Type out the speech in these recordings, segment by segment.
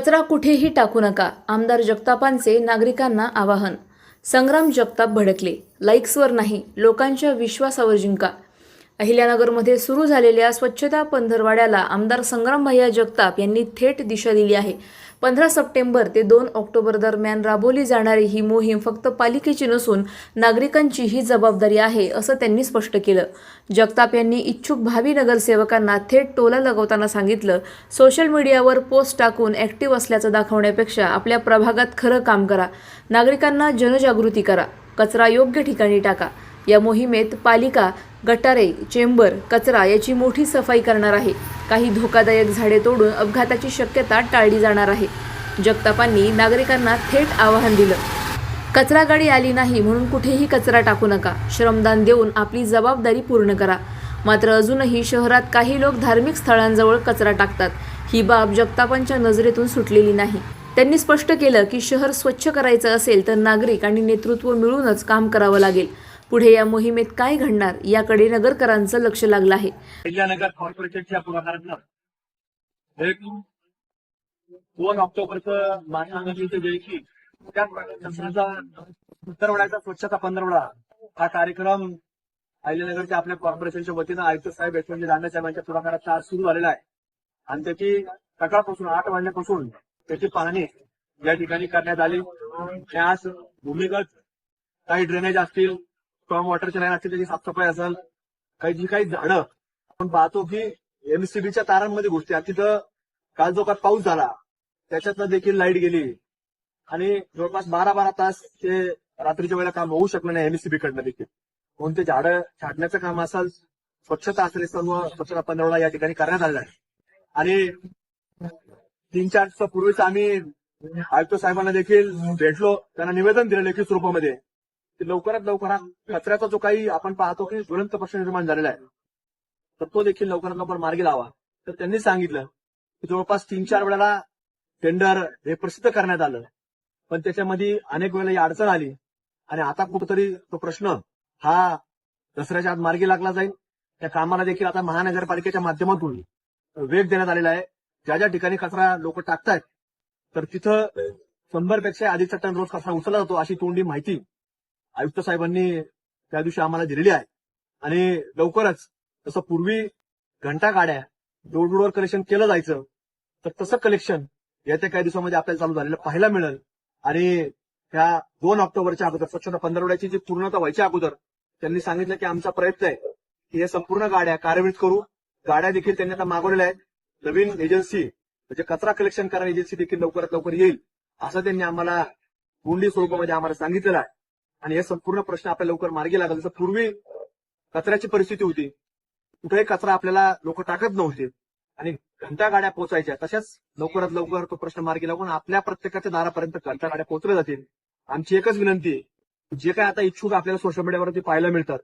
कचरा कुठेही टाकू नका आमदार जगतापांचे नागरिकांना आवाहन. संग्राम जगताप भडकले लाईक्सवर नाही लोकांच्या विश्वासावर जिंका. अहिल्यानगरमध्ये सुरू झालेल्या स्वच्छता पंधरवाड्याला आमदार संग्राम भैया जगताप यांनी थेट दिशा दिली आहे. पंधरा सप्टेंबर ते दोन ऑक्टोबर दरम्यान राबवली जाणारी ही मोहीम फक्त पालिकेची नसून नागरिकांचीही जबाबदारी आहे असं त्यांनी स्पष्ट केलं. जगताप यांनी इच्छुक भावी नगरसेवकांना थेट टोला लगवताना सांगितलं सोशल मीडियावर पोस्ट टाकून ॲक्टिव्ह असल्याचं दाखवण्यापेक्षा आपल्या प्रभागात खरं काम करा. नागरिकांना जनजागृती करा. कचरा योग्य ठिकाणी टाका. या मोहिमेत पालिका गटारे चेंबर कचरा याची मोठी सफाई करणार आहे. काही धोकादायक झाडे तोडून अपघाताची शक्यता टाळली जाणार आहे. जगतापांनी नागरिकांना थेट आवाहन दिलं. कचरा गाडी आली नाही म्हणून कुठेही कचरा टाकू नका. श्रमदान देऊन आपली जबाबदारी पूर्ण करा. मात्र अजूनही शहरात काही लोक धार्मिक स्थळांजवळ कचरा टाकतात. ही बाब जगतापांच्या नजरेतून सुटलेली नाही. त्यांनी स्पष्ट केलं की शहर स्वच्छ करायचं असेल तर नागरिक आणि नेतृत्व मिळूनच काम करावं लागेल. पुढे या मोहिमेत काय घडणार याकडे नगरकरांचं लक्ष लागलं आहे. नगर कॉर्पोरेशनच्या पुढाकारातनं दोन ऑक्टोबरचं महात्मा गांधीचं जयंती. त्या कचऱ्याचा स्वच्छता पंधरवडा. हा कार्यक्रम अहिल्यानगरच्या आपल्या कॉर्पोरेशनच्या वतीनं आयुक्त साहेब यशवंत दांडे साहेबांच्या पुढाकारात आज सुरू झालेला आहे. आणि त्याची सकाळपासून आठ वाजल्यापासून त्याची पाहणी या ठिकाणी करण्यात आली. आज भूमिगत काही ड्रेनेज असतील स्टॉम वॉटरची लाईन असेल त्याची साफसफाई असेल काही जी काही झाडं आपण पाहतो की एमसीबीच्या तारांमध्ये गोष्टी आहेत तिथं काल जो का पाऊस झाला त्याच्यातनं देखील लाइट गेली. आणि जवळपास बारा बारा तास ते रात्रीच्या वेळेला काम होऊ शकलं नाही एमसीबी कडनं देखील. म्हणून ते झाडं छाटण्याचं काम असेल स्वच्छता असेल सर्व स्वच्छता पंधरवडा या ठिकाणी करण्यात आलेला आहे. आणि तीन चार दिवसापूर्वीच आम्ही आयुक्त साहेबांना देखील भेटलो त्यांना निवेदन दिलं लेखी स्वरूपामध्ये. की लवकरात लवकर हा कचऱ्याचा जो काही आपण पाहतो की ज्वलंत प्रश्न निर्माण झालेला आहे तर तो देखील लवकरात लवकर मार्गी लावा. तर त्यांनी सांगितलं की जवळपास तीन चार वेळेला टेंडर हे प्रसिद्ध करण्यात आलं. पण त्याच्यामध्ये अनेक वेळेला ही अडचण आली. आणि आता कुठतरी तो प्रश्न हा दसऱ्याच्या आत मार्गी लागला जाईल. त्या कामाला देखील आता महानगरपालिकेच्या माध्यमातून वेग देण्यात आलेला आहे. ज्या ज्या ठिकाणी कचरा लोक टाकतायत तर तिथं शंभरपेक्षा अधिकचा टन रोज कचरा उचलला जातो अशी तोंडी माहिती आयुक्त साहेबांनी त्या दिवशी आम्हाला दिलेली आहे. आणि लवकरच तसं पूर्वी घंटा गाड्या डोर टू डोर कलेक्शन केलं जायचं तर तसं कलेक्शन येत्या काही दिवसामध्ये आपल्याला चालू झालेलं पाहायला मिळेल. आणि त्या दोन ऑक्टोबरच्या अगोदर स्वच्छता पंधरवड्याची जी पूर्णता व्हायच्या अगोदर त्यांनी सांगितलं की आमचा प्रयत्न आहे की हे संपूर्ण गाड्या कार्यान्वित करू. गाड्या देखील त्यांनी आता मागवलेल्या आहेत. नवीन एजन्सी म्हणजे कचरा कलेक्शन करणारी एजन्सी देखील लवकरात लवकर येईल असं त्यांनी आम्हाला गुंडी स्वरूपामध्ये आम्हाला सांगितलेलं आहे. आणि हे संपूर्ण प्रश्न आपल्याला लवकर मार्गी लागला. जसं पूर्वी कचऱ्याची परिस्थिती होती कुठेही कचरा आपल्याला लोक टाकत नव्हते. आणि घंटा गाड्या पोहोचायच्या तशाच लवकरात लवकर तो प्रश्न मार्गी लागून आपल्या प्रत्येकाच्या दारापर्यंत घंटा गाड्या पोहोचल्या जातील. आमची एकच विनंती आहे जे काय आता इच्छुक आपल्याला सोशल मीडियावरती पाहायला मिळतात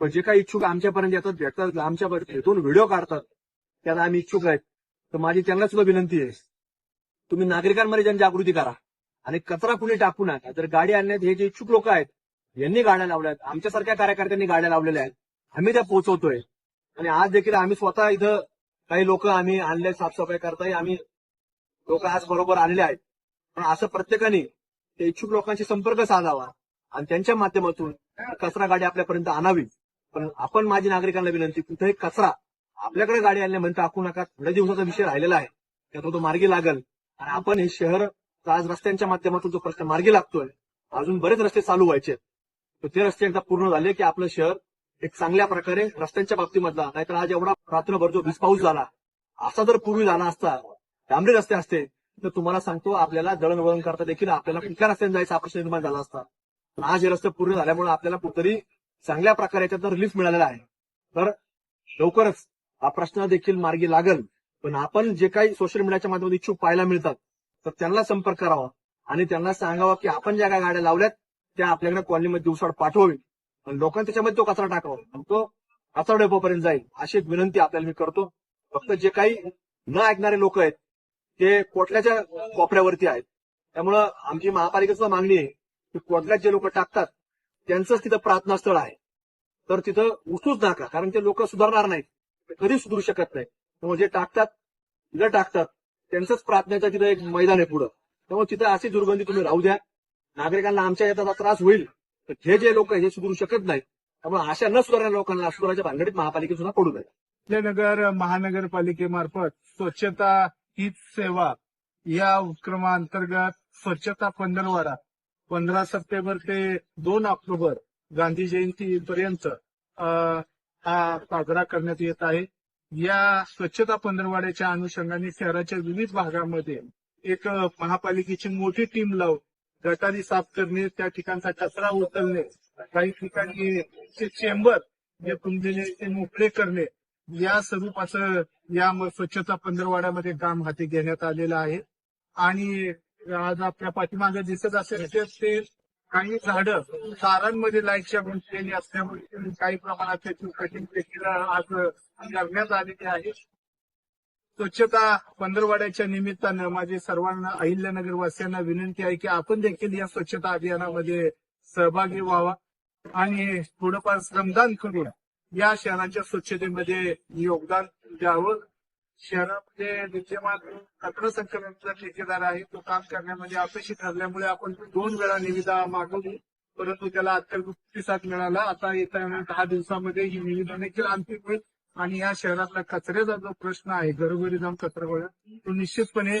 पण जे काही इच्छुक आमच्यापर्यंत येतात भेटतात आमच्या भेटून व्हिडिओ काढतात त्याला आम्ही इच्छुक आहेत. तर माझी त्यांना सुद्धा विनंती आहे तुम्ही नागरिकांमध्ये जनजागृती करा. आणि कचरा कुणी टाकू नका. जर गाडी आणण्यात हे जे इच्छुक लोक आहेत यांनी गाड्या लावल्या आहेत आमच्यासारख्या कार्यकर्त्यांनी गाड्या लावलेल्या आहेत आम्ही त्या पोहोचवतोय. आणि आज देखील आम्ही स्वतः इथं काही लोक आम्ही आणले साफसफाई करताय आम्ही लोक आज बरोबर आणले आहेत. पण असं प्रत्येकाने त्या इच्छुक लोकांशी संपर्क साधावा आणि त्यांच्या माध्यमातून कचरा गाडी आपल्यापर्यंत आणावी. पण आपण माझी नागरिकांना विनंती कुठेही कचरा आपल्याकडे गाडी आणल्यानंतर टाकू नका. थोड्या दिवसाचा विषय राहिलेला आहे. त्यात तो मार्गी लागल. आणि आपण हे शहर तर आज रस्त्यांच्या माध्यमातून जो प्रश्न मार्गी लागतोय अजून बरेच रस्ते चालू व्हायचे तर ते रस्ते एकदा पूर्ण झाले की आपलं शहर एक चांगल्या प्रकारे रस्त्यांच्या बाबतीमधला नाहीतर आज एवढा रात्रभर जो वीज पाऊस झाला असा जर पूर्वी झाला असता डांबरी रस्ते असते तर तुम्हाला सांगतो आपल्याला दळणवळण करता देखील आपल्याला कुठल्या रस्त्याने जायचा प्रश्न निर्माण झाला असता. पण आज हे रस्ते पूर्ण झाल्यामुळे आपल्याला कुठेतरी चांगल्या प्रकारे याच्यात रिलीफ मिळालेला आहे. तर लवकरच हा प्रश्न देखील मार्गी लागल. पण आपण जे काही सोशल मीडियाच्या माध्यमातून इच्छुक पाहायला मिळतात तर त्यांना संपर्क करावा. आणि त्यांना सांगावा की आपण ज्या काय गाड्या लावल्यात त्या आपल्याकडे कॉलनीमध्ये दिवसाड पाठवावी. आणि लोकांनी त्याच्यामध्ये तो कचरा टाकावा. आणि तो कचरा डेपोपर्यंत जाईल. अशी एक विनंती आपल्याला मी करतो. फक्त जे काही न ऐकणारे लोक आहेत ते कोटल्याच्या कोपऱ्यावरती आहेत. त्यामुळं आमची महापालिकेची मागणी आहे की कोटल्यात जे लोक टाकतात त्यांचंच तिथं प्रार्थनास्थळ आहे. तर तिथं उठूच नका कारण ते लोक सुधारणार नाहीत. ते कधीच सुधरू शकत नाही त्यामुळे जे टाकतात तिथं टाकतात त्यांचंच प्रार्थनेचं तिथं एक मैदान आहे पुढं. त्यामुळे तिथं अशी दुर्गंधी तुम्ही राहू द्या. नागरिकांना आमच्या याचा त्रास होईल तर हे जे लोक हे सुधारू शकत नाही त्यामुळे अशा न सुधारणाऱ्या लोकांना सुधाराच्या भानगडीत महापालिकेत सुद्धा पडू नये. नगर महानगरपालिकेमार्फत स्वच्छता हीच सेवा या उपक्रमाअंतर्गत स्वच्छता पंधरवाडा पंधरा सप्टेंबर ते दोन ऑक्टोबर गांधी जयंती पर्यंत हा साजरा करण्यात येत आहे. या स्वच्छता पंधरवाड्याच्या अनुषंगाने शहराच्या विविध भागामध्ये एक महापालिकेची मोठी टीम लावून गटारी साफ करणे त्या ठिकाणचा कचरा उचलणे काही ठिकाणी चे चेंबर जे तुंबलेले ते मोकळे करणे या स्वरूपाचं या स्वच्छता पंधरवाड्यामध्ये काम हाती घेण्यात आलेलं आहे. आणि आज आपल्या पाठीमागे दिसत असेल ते काही झाडं चारांमध्ये लाईटच्या गुंतलेली असल्यामुळे काही प्रमाणात त्याची कटिंग देखील आज करण्यात आलेली आहे. स्वच्छता पंधरवाड्याच्या निमित्तानं माझे सर्वांना अहिल्यानगर वासियांना विनंती आहे की आपण देखील या स्वच्छता अभियानामध्ये सहभागी व्हावा आणि थोडंफार श्रमदान करून या शहराच्या स्वच्छतेमध्ये योगदान द्यावं. शहरामध्ये विद्यमान कचरा संकलनाचा ठेकेदार आहे तो काम करण्यामध्ये अपयशी ठरल्यामुळे आपण दोन वेळा निविदा मागवली परंतु त्याला अत्यंत प्रतिसाद मिळाला. आता येत्या दहा दिवसामध्ये ही निविदा देखील अंतिम होईल. आणि या शहरातला कचऱ्याचा जो प्रश्न आहे घरोघरी जाऊन कचरा गोळा तो निश्चितपणे